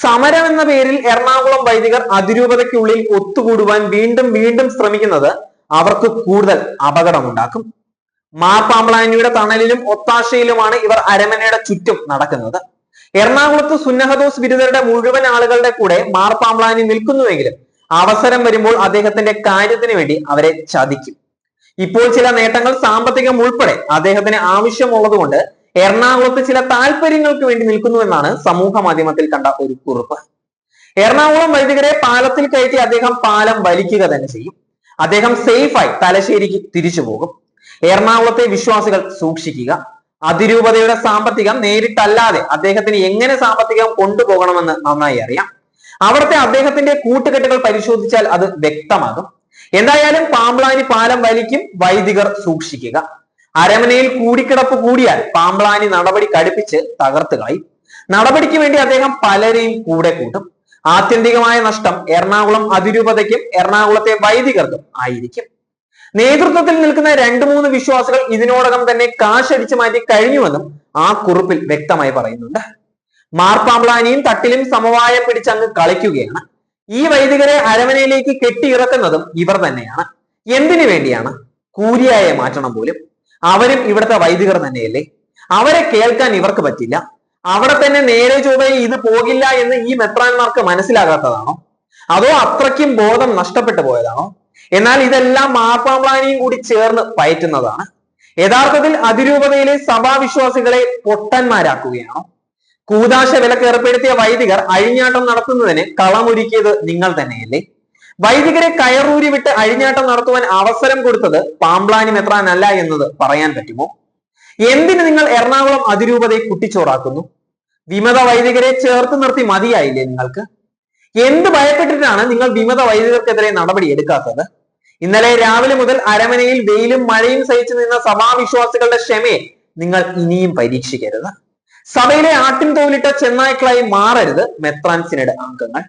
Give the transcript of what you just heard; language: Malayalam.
സമരം എന്ന പേരിൽ എറണാകുളം വൈദികർ അതിരൂപതയ്ക്കുള്ളിൽ ഒത്തുകൂടുവാൻ വീണ്ടും വീണ്ടും ശ്രമിക്കുന്നത് അവർക്ക് കൂടുതൽ അപകടമുണ്ടാക്കും. മാർപ്പാമ്പളാനിയുടെ തണലിലും ഒത്താശയിലുമാണ് ഇവർ അരമനയുടെ ചുറ്റും നടക്കുന്നത്. എറണാകുളത്ത് സുന്നഹദോസ് ബിരുദരുടെ മുഴുവൻ ആളുകളുടെ കൂടെ മാർപ്പാമ്പളാനി നിൽക്കുന്നുവെങ്കിലും അവസരം വരുമ്പോൾ അദ്ദേഹത്തിന്റെ കാര്യത്തിന് വേണ്ടി അവരെ ചതിക്കും. ഇപ്പോൾ ചില നേട്ടങ്ങൾ സാമ്പത്തികം ഉൾപ്പെടെ അദ്ദേഹത്തിന് ആവശ്യമുള്ളതുകൊണ്ട് എറണാകുളത്ത് ചില താല്പര്യങ്ങൾക്ക് വേണ്ടി നിൽക്കുന്നുവെന്നാണ് സമൂഹ മാധ്യമത്തിൽ കണ്ട ഒരു കുറിപ്പ്. എറണാകുളം വൈദികരെ പാലത്തിൽ കയറ്റി അദ്ദേഹം പാലം വലിക്കുക തന്നെ ചെയ്യും. അദ്ദേഹം സേഫായി തലശ്ശേരിക്ക് തിരിച്ചു പോകും. എറണാകുളത്തെ വിശ്വാസികൾ സൂക്ഷിക്കുക. അതിരൂപതയുടെ സാമ്പത്തികം നേരിട്ടല്ലാതെ അദ്ദേഹത്തിന് എങ്ങനെ സാമ്പത്തികം കൊണ്ടുപോകണമെന്ന് നന്നായി അറിയാം. അവിടുത്തെ അദ്ദേഹത്തിന്റെ കൂട്ടുകെട്ടുകൾ പരിശോധിച്ചാൽ അത് വ്യക്തമാകും. എന്തായാലും പാമ്പ്ലാനി പാലം വലിക്കും വൈദികർ സൂക്ഷിക്കുക. അരമനയിൽ കൂടിക്കിടപ്പ് കൂടിയാൽ പാമ്പ്ളാനി നടപടി കടുപ്പിച്ച് തകർത്ത് കളയും. നടപടിക്ക് വേണ്ടി അദ്ദേഹം പലരെയും കൂടെ കൂട്ടും. ആത്യന്തികമായ നഷ്ടം എറണാകുളം അതിരൂപതയ്ക്കും എറണാകുളത്തെ വൈദികർക്കും ആയിരിക്കും. നേതൃത്വത്തിൽ നിൽക്കുന്ന രണ്ടു മൂന്ന് വിശ്വാസികൾ ഇതിനോടകം തന്നെ കാശടിച്ചു മാറ്റി കഴിഞ്ഞുവെന്നും ആ കുറിപ്പിൽ വ്യക്തമായി പറയുന്നുണ്ട്. മാർപ്പാമ്പ്ളാനിയും തട്ടിലും സമവായം പിടിച്ചങ്ങ് കളിക്കുകയാണ്. ഈ വൈദികരെ അരമനയിലേക്ക് കെട്ടിയിറക്കുന്നതും ഇവർ തന്നെയാണ്. എന്തിനു വേണ്ടിയാണ്? കൂരിയായ മാറ്റണം പോലും. അവരും ഇവിടുത്തെ വൈദികർ തന്നെയല്ലേ? അവരെ കേൾക്കാൻ ഇവർക്ക് പറ്റില്ല. അവിടെ തന്നെ നേരെ ചൊവ്വേ ഇത് പോകില്ല എന്ന് ഈ മെത്രാന്മാർക്ക് മനസ്സിലാകാത്തതാണോ? അതോ അത്രയ്ക്കും ബോധം നഷ്ടപ്പെട്ടു പോയതാണോ? എന്നാൽ ഇതെല്ലാം മാർപ്പാമ്പ്ലാനിയും കൂടി ചേർന്ന് പയറ്റുന്നതാണ്. യഥാർത്ഥത്തിൽ അതിരൂപതയിലെ സഭാവിശ്വാസികളെ പൊട്ടന്മാരാക്കുകയാണോ? കൂതാശ വിലക്കേർപ്പെടുത്തിയ വൈദികർ അഴിഞ്ഞാട്ടം നടത്തുന്നതിന് കളമൊരുക്കിയത് നിങ്ങൾ തന്നെയല്ലേ? വൈദികരെ കയറൂരി വിട്ട് അഴിഞ്ഞാട്ടം നടത്തുവാൻ അവസരം കൊടുത്തത് പാമ്പ്ലാനി മെത്രാനല്ല എന്നത് പറയാൻ പറ്റുമോ? എന്തിന് നിങ്ങൾ എറണാകുളം അതിരൂപതയെ കുട്ടിച്ചോറാക്കുന്നു? വിമത വൈദികരെ ചേർത്ത് നിർത്തി മതിയായില്ലേ നിങ്ങൾക്ക്? എന്ത് ഭയപ്പെട്ടിട്ടാണ് നിങ്ങൾ വിമത വൈദികർക്കെതിരെ നടപടി എടുക്കാത്തത്? ഇന്നലെ രാവിലെ മുതൽ അരമനയിൽ വെയിലും മഴയും സഹിച്ചു നിന്ന സഭാവിശ്വാസികളുടെ ക്ഷമയെ നിങ്ങൾ ഇനിയും പരീക്ഷിക്കരുത്. സഭയിലെ ആട്ടിൻ തോലിട്ട ചെന്നായ്ക്കളായി മാറരുത് മെത്രാൻസിനയുടെ അംഗങ്ങൾ.